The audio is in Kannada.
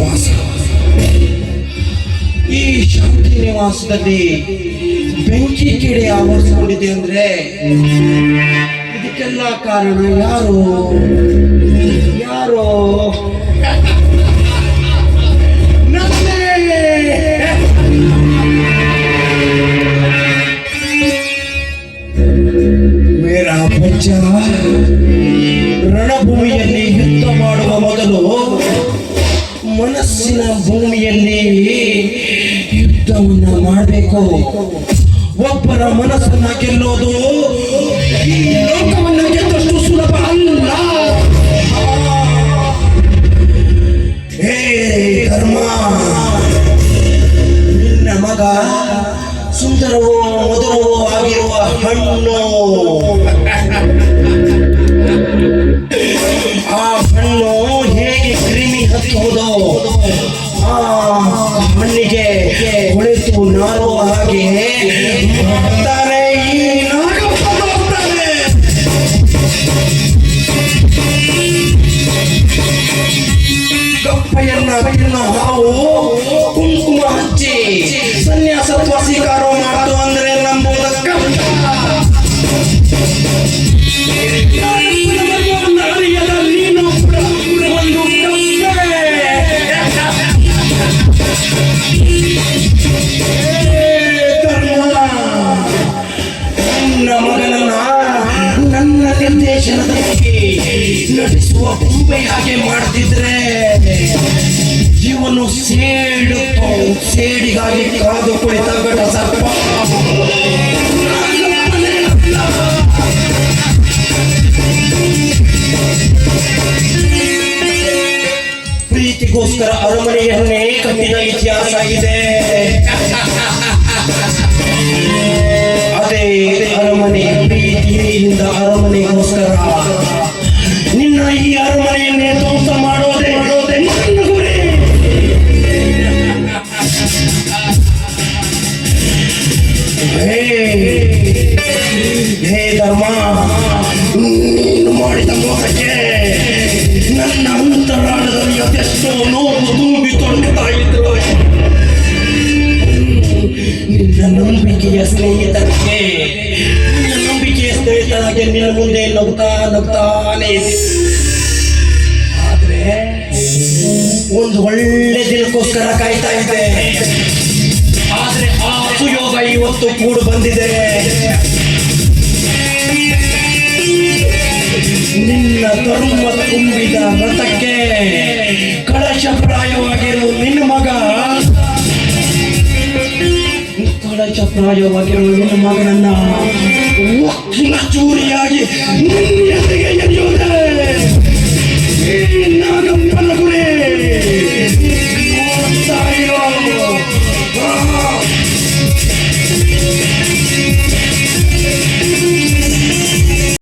ನಿವಾಸ ಈ ಶಾಂತಿ ನಿವಾಸದಲ್ಲಿ ಬೆಂಕಿ ಕಿಡಿ ಆವರಿಸಿಕೊಂಡಿದೆ ಅಂದ್ರೆ ಇದಕ್ಕೆಲ್ಲ ಕಾರಣ ಯಾರು? ಯಾರು? ಮೇರಾ ಪಂಚ, ರಣಭೂಮಿಯಲ್ಲಿ ಮನಸ್ಸಿನ ಭೂಮಿಯಲ್ಲಿ ಯುದ್ಧವನ್ನು ಮಾಡಬೇಕು. ಒಬ್ಬರ ಮನಸ್ಸನ್ನ ಗೆಲ್ಲೋದು ಈ ಲೋಕವನ್ನ ಗೆದ್ದಷ್ಟು ಸುಲಭ ಅಲ್ಲ. ಹೇ ಧರ್ಮ, ನಿನ್ನ ಮಗ ಸುಂದರವೋ, ಮಧುರವೋ ಆಗಿರುವ ಹಣ್ಣು. ಹೊಳೆತು ನಾರುವ ಹಾಗೆ ಮಾಡ್ತಾನೆ ಈ ನಾಗಪ್ಪ ಮಾಡ್ತಾನೆ. ಕಪ್ಪೆಯನ್ನ ತಿನ್ನೋ ಹಾವು ಕುಂಕುಮ ಹಚ್ಚಿ ಸನ್ಯಾಸತ್ವ ಸ್ವೀಕಾರ ಮಾಡ್ತು ಅಂದ್ರೆ ನಂಬುವುದಕ್ಕ ನಿರ್ದೇಶನದಲ್ಲಿ ನಟಿಸುವ ಬೊಂಬೆ ಹಾಗೆ ಮಾಡ್ತಿದ್ರೆ ಇವನು ಸೇಡು ಸೇಡಿಗಾಗಿ ಕಾದು ಕುಳಿತ ಘಟ ಸರ್ಪ ಪ್ರೀತಿಗೋಸ್ಕರ ಅರಮನೆಯನ್ನೇ ಕಟ್ಟಿದ ಇತಿಹಾಸ ಇದೆ. ಹೇ ಹೇ ಧರ್ಮ, ನೀನು ಮಾಡಿದ ಮೋಹಕ್ಕೆ ನನ್ನ ಅಂತರಾಳದಲ್ಲಿ ಅದೆಷ್ಟೋ ನೋವು ತುಂಬಿಕೊಳ್ತಾ ಇತ್ತು ನಿನ್ನ ನಂಬಿಕೆಯ ಸ್ನೇಹಿತರಿಗೆ ನಿನ್ನ ನಂಬಿಕೆಯ ಸ್ನೇಹಿತರಾಗಿ ನಿನ್ನ ಮುಂದೆ ನಗ್ತಾ ನಗ್ತಾನೆ ಆದ್ರೆ, ಒಂದು ಒಳ್ಳೆ ದಿನಕ್ಕೋಸ್ಕರ ಕಾಯ್ತಾ ಇದ್ದೆ. ಸುಯೋಗ ಕೂಡು ಬಂದಿದೆ. ನಿನ್ನ ಧರ್ಮ ತುಂಬಿದ ರಥಕ್ಕೆ ಕಳಶಪ್ರಾಯವಾಗಿರೋ ನಿನ್ನ ಮಗ. ಕಳಶಪ್ರಾಯವಾಗಿರೋ ನಿನ್ನ ಮಗನನ್ನ ಚೂರಿಯಾಗಿ ನಿನ್ನ